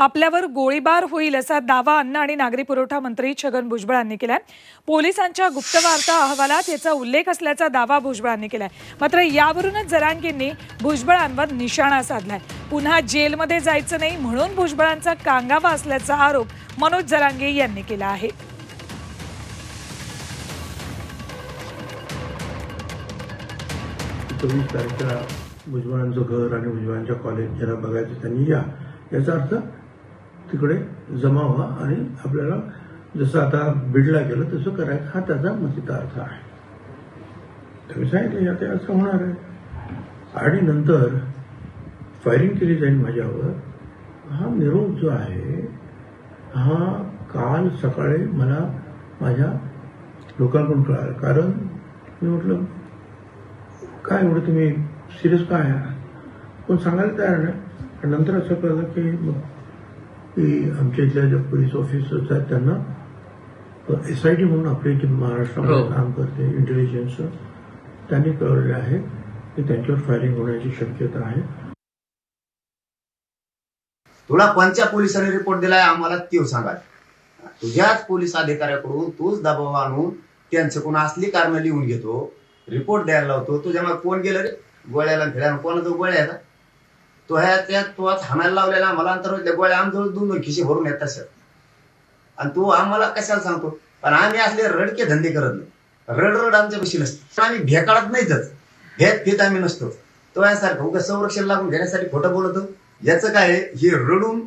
आपल्यावर गोळीबार होईल असा दावा अन्न आणि नागरी पुरवठा मंत्री छगन भुजबळांनी केलाय. पोलिसांच्या गुप्तवार्ता अहवालात याचा उल्लेख असल्याचा दावा भुजबळांनी केलाय. मात्र यावरूनच जरांगींनी भुजबळांवर निशाणा साधलाय. पुन्हा जेलमध्ये जायचं नाही म्हणून भुजबळांचा कांगावा असल्याचा आरोप मनोज जरांगे यांनी केला आहे. चोवीस तारखेला भुजबळांचं घर आणि भुजबळांच्या कॉलेज ज्याला बघायचं त्यांनी या याचा अर्थ तिकडे जमा व्हा आणि आपल्याला जसं आता बिडला गेलं तसं करायचं हा त्याचा मतीचा अर्थ आहे. तर सांगितलं या ते असं होणार आहे. आणि नंतर फायरिंग केली जाईल माझ्यावर. हा निरोप जो आहे हा काल सकाळी मला माझ्या लोकांकडून कळाला. कारण मी म्हटलं काय एवढं तुम्ही सिरियस काय आहे? कोण सांगायला तयार नाही. आणि नंतर असं कळलं की मग की आमच्या इथल्या ज्या पोलीस ऑफिसर्स आहेत त्यांना एस आय टी म्हणून आपल्या इथे महाराष्ट्रामध्ये हो. काम करते इंटेलिजन्सचं त्यांनी कळवले आहे की त्यांच्यावर फायरिंग होण्याची शक्यता आहे. तुला कोणत्या पोलिसांनी रिपोर्ट दिलाय आम्हाला ते सांगा. तुझ्याच पोलीस अधिकाऱ्याकडून तूच दबाव आणून त्यांच्याकडून असली कारणं लिहून घेतो रिपोर्ट द्यायला लावतो तुझ्या मग कोण गेलं रे? गोळ्याला फिरायला कोणाचा गोळ्या तो ह्या त्या तो आज हाणायला लावलेला आम्हाला अंतर गोळ्या आमजवळ दोन दोन खिशे भरून येतात सर. आणि तू आम्हाला कशाला सांगतो? पण आम्ही असले रडके धंदे करत नाही. रड रड आमच्या पशी नसते. आम्ही भेकाळत नाहीच भेद भेद आम्ही नसतो. तो यासारखं उगा संरक्षण लागून घेण्यासाठी खोटं बोलतो याचं काय आहे, हे रडून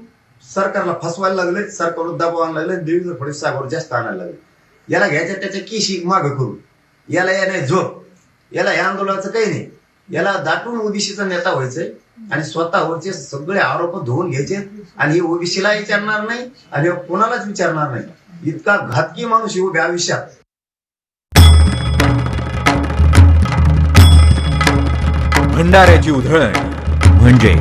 सरकारला फसवायला लागले सरकारवर दबाव आणायला लागले देवेंद्र फडणवीस साहेबांवर जास्त आणायला लागले. याला घ्यायचं त्याच्या किशी माग करू याला या नाही झोप. याला या आंदोलनाचं काही नाही. याला दाटून ओबीसीचा नेता व्हायचंय. आणि स्वतःवरचे सगळे आरोप धुवून घ्यायचे आणि हे ओबीसीला विचारणार नाही आणि कोणालाच विचारणार नाही. इतका घातकी माणूस येऊ आयुष्यात. भंडाऱ्याची उधळण म्हणजे